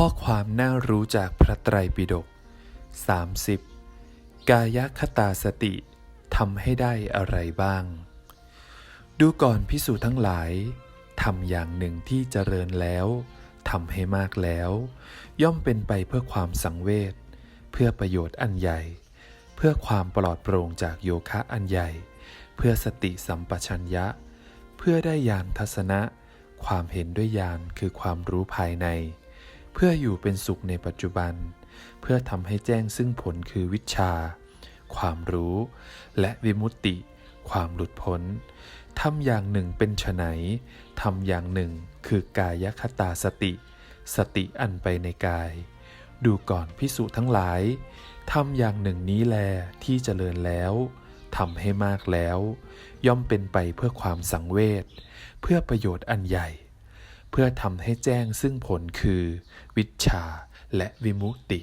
ข้อความน่ารู้จากพระไตรปิฎก30 กายคตาสติทำให้ได้อะไรบ้าง ดูก่อนพิสูจทั้งหลายทำอย่างหนึ่งที่เจริญแล้วทำให้มากแล้ว ย่อมเป็นไปเพื่อความสังเวชเพื่อประโยชน์อันใหญ่ เพื่อความปลอดโปร่งจากโยคะอันใหญ่ เพื่อสติสัมปชัญญะ เพื่อได้ญาณทัศนะ ความเห็นด้วยญาณคือความรู้ภายใน เพื่ออยู่เป็นสุขในปัจจุบัน เพื่อทำให้แจ้งซึ่งผลคือวิชา ความรู้ และวิมุตติ ความหลุดพ้นทำอย่างหนึ่งเป็นไฉนทำอย่างหนึ่งคือกายคตาสติ สติอันไปในกาย ดูก่อนพิสุทั้งหลายทำอย่างหนึ่งนี้แลที่เจริญแล้วทำให้มากแล้ว ย่อมเป็นไปเพื่อความสังเวชเพื่อประโยชน์อันใหญ่ เพื่อทำให้แจ้งซึ่งผลคือ วิชาและวิมุตติ